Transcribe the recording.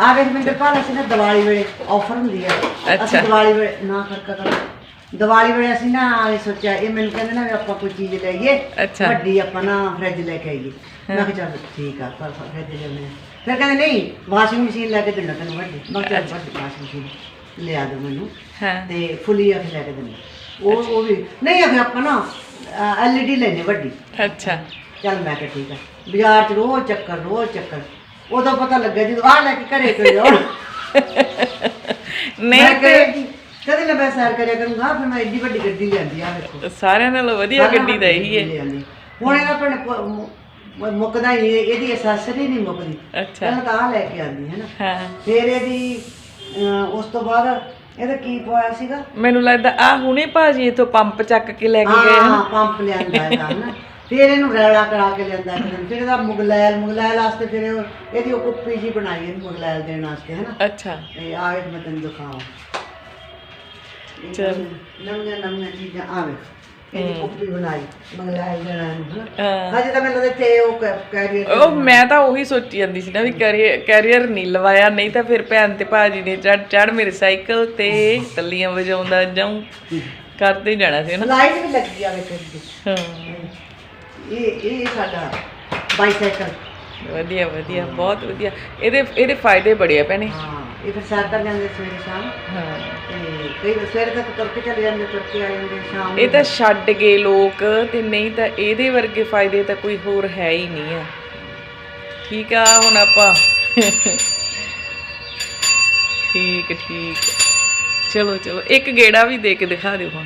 ਆ ਵੇਖ ਮਿੰਦਰ ਭਾਲ ਅਸੀਂ ਨਾ ਦੀਵਾਲੀ ਵੇਲੇ ਆਫਰ ਹੁੰਦੀ ਆ। ਅੱਛਾ। ਅਸੀਂ ਦੀਵਾਲੀ ਵੇਲੇ ਨਾ ਖਰਕਾ ਕਰ ਦੀਵਾਲੀ ਵੇਲੇ ਅਸੀਂ ਨਾ ਇਹ ਸੋਚਿਆ ਇਹ ਮੈਨੂੰ ਕਹਿੰਦੇ ਨਾ ਵੀ ਆਪਾਂ ਕੋਈ ਚੀਜ਼ ਲਈਏ ਅੱਛਾ। ਵੱਡੀ ਆਪਾਂ ਨਾ ਫ੍ਰਿਜ ਲੈ ਕੇ ਆਈਏ। ਮੈਂ ਕਿਹਾ ਚੱਲ ਠੀਕ ਆ ਪਰ ਫ੍ਰਿਜ ਆ। ਫਿਰ ਕਹਿੰਦੇ ਨਹੀਂ ਵਾਸ਼ਿੰਗ ਮਸ਼ੀਨ ਲੈ ਕੇ ਦੇਣਾ ਤੈਨੂੰ ਵੱਡੀ। ਮੈਂ ਕਿਹਾ ਚੱਲ ਵੱਡੀ ਵਾਸ਼ਿੰਗ ਮਸ਼ੀਨ ਲਿਆ ਦੋ ਮੈਨੂੰ। ਹਾਂ। ਤੇ ਫੁੱਲੀ ਆ ਕੇ ਲੈ ਕੇ ਦੇਣੀ ਉਹ ਉਹ ਵੀ ਨਹੀਂ ਅਗੇ ਆਪਾਂ ਨਾ ਐਲਈਡੀ ਲੈਣੀ ਵੱਡੀ। ਅੱਛਾ। ਚੱਲ ਮੈਂ ਕਿਹਾ ਠੀਕ ਆ। ਬਾਜ਼ਾਰ ਚ ਰੋਜ਼ ਚੱਕਰ ਰੋਜ਼ ਚੱਕਰ। ਉਦੋਂ ਪਤਾ ਲੱਗਿਆ ਜਦੋਂ ਆ ਲੈ ਕੇ ਘਰੇ ਕੋਈ ਆਉਣ। ਨਹੀਂ ਮੈਂ ਤੇ ਕਦੇ ਕਦੇ ਨਾ ਮੈਂ ਸੈਰ ਕਰਿਆ ਕਰੂੰਗਾ ਫਿਰ ਮੈਂ ਏਡੀ ਵੱਡੀ ਗੱਡੀ ਲਿਆਂਦੀ ਆ ਵੇਖੋ। ਸਾਰਿਆਂ ਨਾਲੋਂ ਵਧੀਆ ਗੱਡੀ ਦਾ ਇਹੀ ਹੈ। ਲਿਆਂਦੀ। ਹੁਣ ਇਹਦਾ ਭੈਣ ਪ- ਮੁ- ਮੁ- ਮੁੱਕਦਾ ਹੀ ਨਹੀਂ ਇਹਦੀ ਅਸੈਸਰੀ ਨਹੀਂ ਮੁੱਕਦੀ। ਅੱਛਾ। ਪਹਿਲਾਂ ਤਾਂ ਆਹ ਲੈ ਕੇ ਆਂਦੀ ਹੈ ਨਾ? ਹਾਂ। ਫਿਰ ਇਹਦੀ ਅਹ, ਉਸ ਤੋਂ ਬਾਅਦ ਇਹਦਾ ਕੀ ਪਵਾਇਆ ਸੀਗਾ? ਮੈਨੂੰ ਲੱਗਦਾ ਆ ਹੁਣੇ ਭਾਜੀ ਇਥੋਂ ਪੰਪ ਚੱਕ ਕੇ ਲੈ ਕੇ ਗਏ ਹਾਂ ਹਨ ਪੰਪ ਲਿਆਂਦਾ ਇਹਦਾ ਨਾ? ਫਿਰ ਇਹਨੂੰ ਰੈਲਾ ਕਰਾ ਕੇ ਲਿਆਂਦਾ ਇੱਕ ਦਿਨ। ਫਿਰ ਇਹਦਾ ਮੁਗਲੈਲ ਮੁਗਲੈਲ ਵਾਸਤੇ ਫਿਰ ਇਹ- ਇਹਦੀ ਉਹ ਕੁੱਪੀ ਜੀ ਬਣਾਈ ਇਹਨੂੰ ਮੁਗਲੈਲ ਦੇਣ ਵਾਸਤੇ ਹੈ ਨਾ ਅੱਛਾ। ਤੇ ਆ ਵੇਖ ਮੈਂ ਤੈਨੂੰ ਦਿਖਾਵਾਂ। ਇਹ ਚੱਲ। ਨਵੀਆਂ ਨਵੀਆਂ ਚੀਜ਼ਾਂ ਆਵੇ ਇਹਦੀ ਕੁੱਪੀ ਬਣਾਈ ਮੁਗਲੈਲ ਦੇਣਾ ਇਹਨੂੰ ਹਨਾ? ਹਾਂ। ਹਜੇ ਤਾਂ ਮੈਨੂੰ ਲੱਗਦਾ ਤੇ ਉਹ ਕੈਰੀਅਰ ਉਹ ਮੈਂ ਤਾਂ ਉਹੀ ਸੋਚੀ ਜਾਂਦੀ ਸੀ ਨਾ ਵੀ ਕੈਰੀਅਰ ਕੈਰੀਅਰ ਨਹੀਂ ਲਵਾਇਆ ਨਹੀਂ ਤਾਂ ਫਿਰ ਭੈਣ ਤੇ ਭਾਜੀ ਨੇ ਚੜ ਚੜ ਮੇਰੇ ਸਾਈਕਲ ਤੇ ਤੱਲੀਆਂ ਵਜਾਉਂਦਾ ਜਾਉਂ ਕਰਦੇ ਜਾਣਾ ਸੀ ਨਾ ਲਾਈਟ ਵੀ ਲੱਗੀ ਆ ਵੇਖ ਹਾਂ। ਇਹ ਇਹ ਸਾਡਾ ਬਾਈਸਾਈਕਲ ਵਧੀਆ ਵਧੀਆ ਬਹੁਤ ਵਧੀਆ। ਇਹਦੇ ਇਹਦੇ ਫਾਇਦੇ ਬੜੇ ਆ ਭੈਣੇ। ਹਾਂ ਇਹ ਫਿਰ ਸੈਰ ਕਰ ਜਾਂਦੇ ਸਵੇਰੇ ਸ਼ਾਮ। ਹਾਂ। ਤੇ ਕਈ ਵਾਰ ਸਵੇਰੇ ਤੱਕ ਤੁਰ ਕੇ ਚਲੇ ਜਾਂਦੇ ਤੁਰ ਕੇ ਆ ਜਾਂਦੇ ਸ਼ਾਮ ਇਹ ਤਾਂ ਛੱਡ ਗਏ ਲੋਕ ਤੇ ਨਹੀਂ ਤਾਂ ਇਹਦੇ ਵਰਗੇ ਫਾਇਦੇ ਤਾਂ ਕੋਈ ਹੋਰ ਹੈ ਹੀ ਨਹੀਂ ਆ। ਠੀਕ ਆ ਹੁਣ ਆਪਾਂ। ਠੀਕ ਠੀਕ। ਚਲੋ ਚਲੋ ਇੱਕ ਗੇੜਾ ਵੀ ਦੇ ਕੇ ਦਿਖਾ ਦਿਓ ਹੁਣ।